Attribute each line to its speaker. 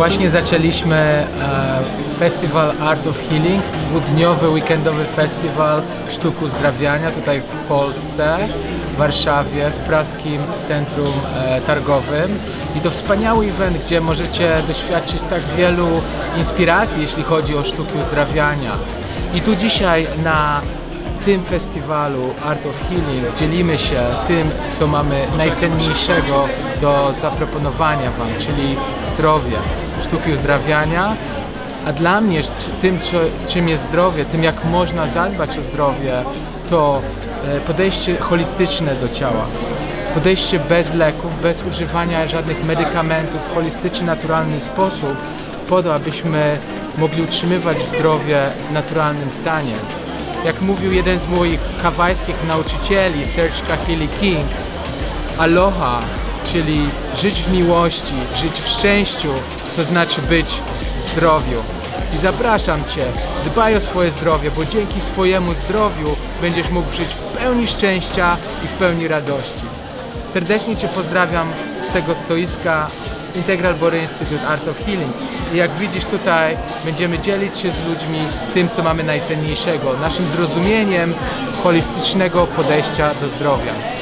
Speaker 1: Właśnie zaczęliśmy e, Festiwal Art of Healing, dwudniowy, weekendowy festiwal sztuk uzdrawiania tutaj w Polsce, w Warszawie, w Praskim Centrum e, Targowym. I to wspaniały event, gdzie możecie doświadczyć tak wielu inspiracji, jeśli chodzi o sztuki uzdrawiania. I tu dzisiaj na tym festiwalu Art of Healing dzielimy się tym, co mamy najcenniejszego do zaproponowania Wam, czyli zdrowie, sztuki uzdrawiania. A dla mnie tym, czy- czym jest zdrowie, tym jak można zadbać o zdrowie, to e, podejście holistyczne do ciała. Podejście bez leków, bez używania żadnych medykamentów, w holistyczny, naturalny sposób, po to, abyśmy mogli utrzymywać zdrowie w naturalnym stanie. Jak mówił jeden z moich hawajskich nauczycieli, Serge Kahili King, aloha, czyli żyć w miłości, żyć w szczęściu, to znaczy być w zdrowiu. I zapraszam Cię, dbaj o swoje zdrowie, bo dzięki swojemu zdrowiu będziesz mógł żyć w pełni szczęścia i w pełni radości. Serdecznie Cię pozdrawiam z tego stoiska Integral Body Institute Art of Healing. I jak widzisz tutaj, będziemy dzielić się z ludźmi tym, co mamy najcenniejszego, naszym zrozumieniem holistycznego podejścia do zdrowia.